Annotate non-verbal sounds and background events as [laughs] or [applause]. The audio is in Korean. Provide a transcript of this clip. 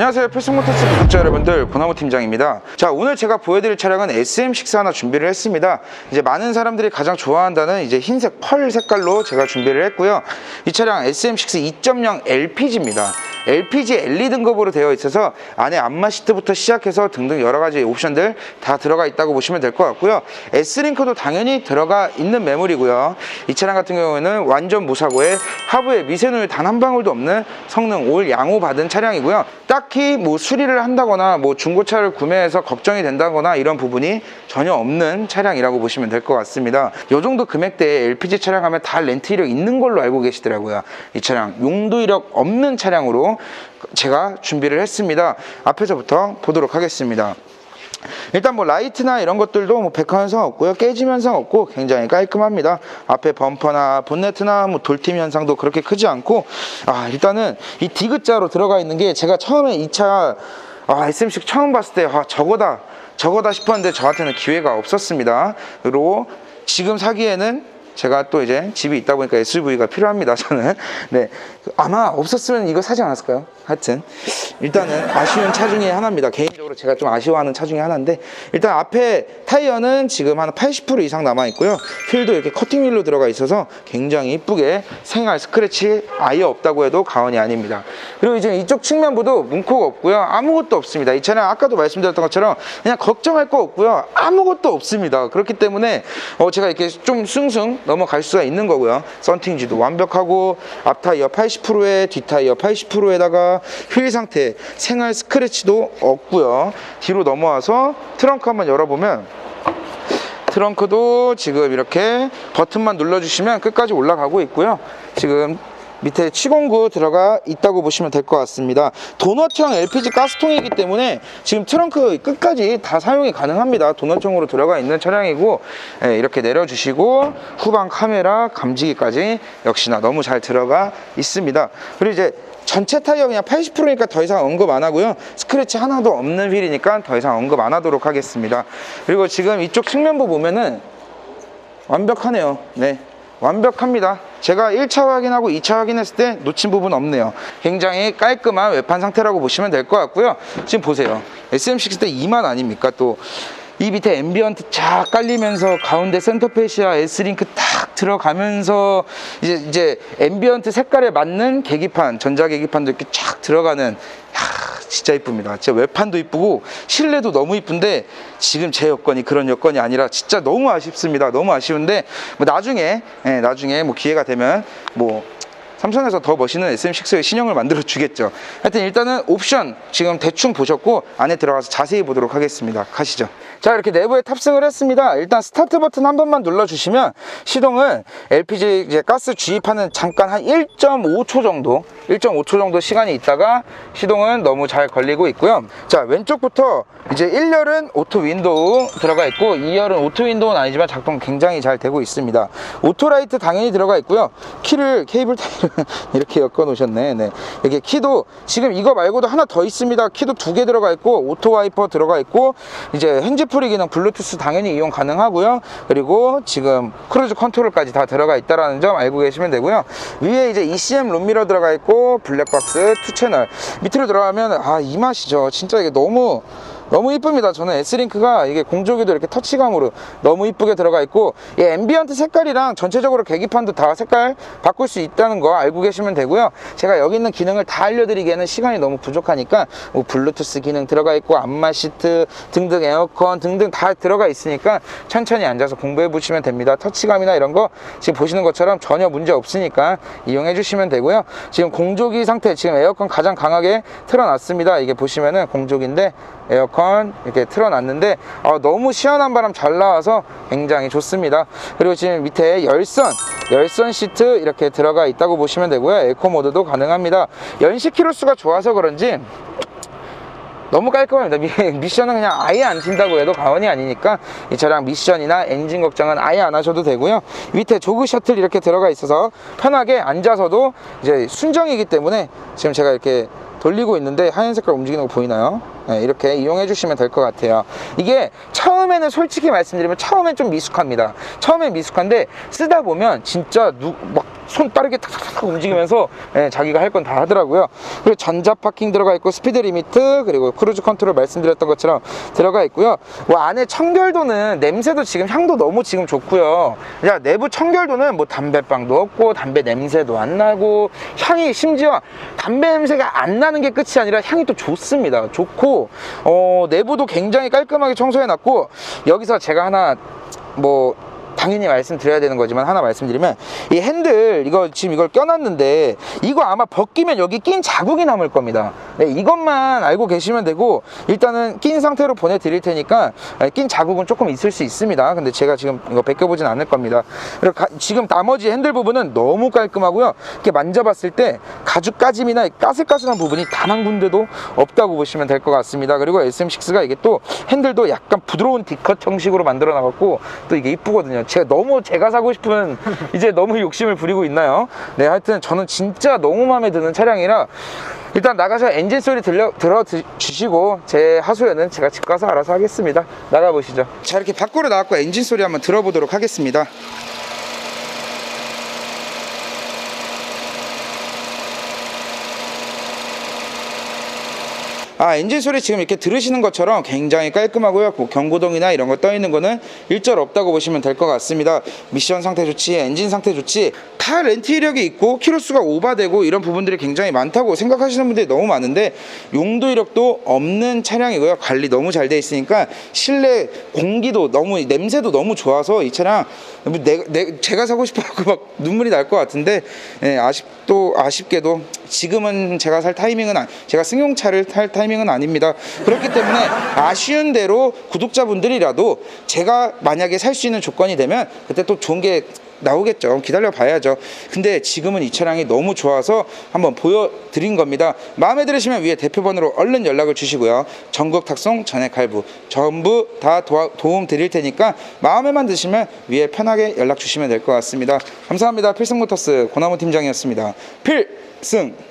안녕하세요. 필승모터스 구독자 여러분들 고나무 팀장입니다. 자 오늘 제가 보여드릴 차량은 SM6 하나 준비를 했습니다. 이제 많은 사람들이 가장 좋아한다는 이제 흰색 펄 색깔로 제가 준비를 했고요. 이 차량 SM6 2.0 LPG입니다 LPG LE 등급으로 되어 있어서 안에 안마 시트부터 시작해서 등등 여러 가지 옵션들 다 들어가 있다고 보시면 될 것 같고요. S링크도 당연히 들어가 있는 매물이고요. 이 차량 같은 경우에는 완전 무사고에 하부에 미세누유 단 한 방울도 없는 성능 올 양호 받은 차량이고요. 딱히 뭐 수리를 한다거나 뭐 중고차를 구매해서 걱정이 된다거나 이런 부분이 전혀 없는 차량이라고 보시면 될 것 같습니다. 이 정도 금액대에 LPG 차량 하면 다 렌트 이력 있는 걸로 알고 계시더라고요. 이 차량 용도 이력 없는 차량으로 제가 준비를 했습니다. 앞에서부터 보도록 하겠습니다. 일단 뭐 라이트나 이런 것들도 뭐 백화 현상 없고요. 깨짐 현상 없고 굉장히 깔끔합니다. 앞에 범퍼나 본네트나 뭐 돌팀 현상도 그렇게 크지 않고 아 일단은 이 디귿자로 들어가 있는 게 제가 처음에 이 차 아, SM6 처음 봤을 때 아, 저거다 저거다 싶었는데 저한테는 기회가 없었습니다. 그리고 지금 사기에는 제가 또 이제 집이 있다 보니까 SUV가 필요합니다. 저는 [laughs] 네 아마 없었으면 이거 사지 않았을까요? 하여튼 일단은 아쉬운 차 중에 하나입니다. 개인적으로 제가 좀 아쉬워하는 차 중에 하나인데 일단 앞에 타이어는 지금 한 80% 이상 남아 있고요. 휠도 이렇게 커팅 휠로 들어가 있어서 굉장히 이쁘게 생활 스크래치 아예 없다고 해도 과언이 아닙니다. 그리고 이제 이쪽 측면부도 문콕 없고요. 아무것도 없습니다. 이 차량 아까도 말씀드렸던 것처럼 그냥 걱정할 거 없고요. 아무것도 없습니다. 그렇기 때문에 어 제가 이렇게 좀 숭숭 넘어갈 수가 있는 거고요. 썬팅지도 완벽하고 앞 타이어 80%에 뒷 타이어 80%에다가 휠 상태 생활 스크래치도 없고요. 뒤로 넘어와서 트렁크 한번 열어보면 트렁크도 지금 이렇게 버튼만 눌러주시면 끝까지 올라가고 있고요. 지금 밑에 치공구 들어가 있다고 보시면 될 것 같습니다. 도넛형 LPG 가스통이기 때문에 지금 트렁크 끝까지 다 사용이 가능합니다. 도넛형으로 들어가 있는 차량이고 예, 이렇게 내려주시고 후방 카메라 감지기까지 역시나 너무 잘 들어가 있습니다. 그리고 이제 전체 타이어 그냥 80%니까 더 이상 언급 안 하고요. 스크래치 하나도 없는 휠이니까 더 이상 언급 안 하도록 하겠습니다. 그리고 지금 이쪽 측면부 보면은 완벽하네요. 네. 완벽합니다. 제가 1차 확인하고 2차 확인했을 때 놓친 부분 없네요. 굉장히 깔끔한 외판 상태라고 보시면 될 것 같고요. 지금 보세요. SM6 때 2만 아닙니까? 또 이 밑에 앰비언트 쫙 깔리면서 가운데 센터페시아 S링크 딱 들어가면서 이제 이제 앰비언트 색깔에 맞는 계기판, 전자 계기판도 이렇게 쫙 들어가는 야, 진짜 이쁩니다. 진짜 외판도 이쁘고 실내도 너무 이쁜데 지금 제 여건이 그런 여건이 아니라 진짜 너무 아쉽습니다. 너무 아쉬운데 뭐 나중에 예, 나중에 뭐 기회가 되면 뭐 삼성에서 더 멋있는 SM6의 신형을 만들어 주겠죠. 하여튼 일단은 옵션 지금 대충 보셨고 안에 들어가서 자세히 보도록 하겠습니다. 가시죠. 자 이렇게 내부에 탑승을 했습니다. 일단 스타트 버튼 한 번만 눌러주시면 시동은 LPG 이제 가스 주입하는 잠깐 한 1.5초 정도 1.5초 정도 시간이 있다가 시동은 너무 잘 걸리고 있고요. 자 왼쪽부터 이제 1열은 오토 윈도우 들어가 있고 2열은 오토 윈도우는 아니지만 작동 굉장히 잘 되고 있습니다. 오토라이트 당연히 들어가 있고요. 키를 케이블 타이를 [laughs] 이렇게 엮어 놓으셨네. 네. 이게 키도 지금 이거 말고도 하나 더 있습니다. 키도 두 개 들어가 있고 오토 와이퍼 들어가 있고 이제 핸즈프리 기능 블루투스 당연히 이용 가능하고요. 그리고 지금 크루즈 컨트롤까지 다 들어가 있다라는 점 알고 계시면 되고요. 위에 이제 ECM 룸미러 들어가 있고 블랙박스 투 채널 밑으로 들어가면 아 이 맛이죠. 진짜 이게 너무 너무 이쁩니다. 저는 S링크가 이게 공조기도 이렇게 터치감으로 너무 이쁘게 들어가 있고 이 앰비언트 색깔이랑 전체적으로 계기판도 다 색깔 바꿀 수 있다는 거 알고 계시면 되고요. 제가 여기 있는 기능을 다 알려드리기에는 시간이 너무 부족하니까 뭐 블루투스 기능 들어가 있고 안마 시트 등등 에어컨 등등 다 들어가 있으니까 천천히 앉아서 공부해 보시면 됩니다. 터치감이나 이런 거 지금 보시는 것처럼 전혀 문제 없으니까 이용해 주시면 되고요. 지금 공조기 상태 지금 에어컨 가장 강하게 틀어놨습니다. 이게 보시면은 공조기인데 에어컨 이렇게 틀어놨는데 아, 너무 시원한 바람 잘 나와서 굉장히 좋습니다. 그리고 지금 밑에 열선, 열선 시트 이렇게 들어가 있다고 보시면 되고요. 에코 모드도 가능합니다. 연식 키로수가 좋아서 그런지 너무 깔끔합니다. 미- [laughs] 미션은 그냥 아예 안 튄다고 해도 과언이 아니니까 이 차량 미션이나 엔진 걱정은 아예 안 하셔도 되고요. 밑에 조그 셔틀 이렇게 들어가 있어서 편하게 앉아서도 이제 순정이기 때문에 지금 제가 이렇게 돌리고 있는데 하얀 색깔 움직이는 거 보이나요? 네, 이렇게 이용해 주시면 될 것 같아요. 이게 처음에는 솔직히 말씀드리면 처음엔 좀 미숙합니다. 처음엔 미숙한데 쓰다 보면 진짜 누, 막 손 빠르게 탁탁탁 움직이면서 예, 자기가 할 건 다 하더라고요. 그리고 전자 파킹 들어가 있고 스피드 리미트 그리고 크루즈 컨트롤 말씀드렸던 것처럼 들어가 있고요. 뭐 안에 청결도는 냄새도 지금 향도 너무 지금 좋고요. 야 내부 청결도는 뭐 담배빵도 없고 담배 냄새도 안 나고 향이 심지어 담배 냄새가 안 나는 게 끝이 아니라 향이 또 좋습니다. 좋고 어, 내부도 굉장히 깔끔하게 청소해 놨고 여기서 제가 하나 뭐 당연히 말씀드려야 되는 거지만 하나 말씀드리면 이 핸들 이거 지금 이걸 껴놨는데 이거 아마 벗기면 여기 낀 자국이 남을 겁니다. 네, 이것만 알고 계시면 되고 일단은 낀 상태로 보내드릴 테니까 네, 낀 자국은 조금 있을 수 있습니다. 근데 제가 지금 이거 벗겨보진 않을 겁니다. 그리고 가- 지금 나머지 핸들 부분은 너무 깔끔하고요. 이렇게 만져봤을 때 가죽 까짐이나 까슬까슬한 부분이 단 한 군데도 없다고 보시면 될 것 같습니다. 그리고 SM6가 이게 또 핸들도 약간 부드러운 D컷 형식으로 만들어 놔갖고 또 이게 이쁘거든요 제가 너무 제가 사고 싶은 [laughs] 이제 너무 욕심을 부리고 있나요? 네 하여튼 저는 진짜 너무 마음에 드는 차량이라 일단 나가서 엔진 소리 들려 들어 드- 주시고 제 하소연은 제가 집 가서 알아서 하겠습니다. 나가 보시죠. 자 이렇게 밖으로 나왔고 엔진 소리 한번 들어보도록 하겠습니다 아 엔진 소리 지금 이렇게 들으시는 것처럼 굉장히 깔끔하고요. 뭐 경고등이나 이런 거 떠 있는 거는 일절 없다고 보시면 될 것 같습니다. 미션 상태 좋지 엔진 상태 좋지 타 렌트 이력이 있고 키로수가 오바되고 이런 부분들이 굉장히 많다고 생각하시는 분들이 너무 많은데 용도 이력도 없는 차량이고요. 관리 너무 잘 돼 있으니까 실내 공기도 너무 냄새도 너무 좋아서 이 차량 뭐 내, 내, 제가 사고 싶어갖고 막 눈물이 날 것 같은데 예, 아쉽 도 아쉽게도 지금은 제가 살 타이밍은 아, 제가 승용차를 탈 타이밍은 아닙니다. 그렇기 때문에 아쉬운 대로 구독자분들이라도 제가 만약에 살 수 있는 조건이 되면 그때 또 좋은 게 나오겠죠. 기다려 봐야죠. 근데 지금은 이 차량이 너무 좋아서 한번 보여드린 겁니다. 마음에 들으시면 위에 대표번호로 얼른 연락을 주시고요. 전국 탁송 전액 할부 전부 다 도와, 도움 드릴 테니까 마음에만 드시면 위에 편하게 연락 주시면 될 것 같습니다. 감사합니다. 필승모터스 고나무 팀장이었습니다. 필승!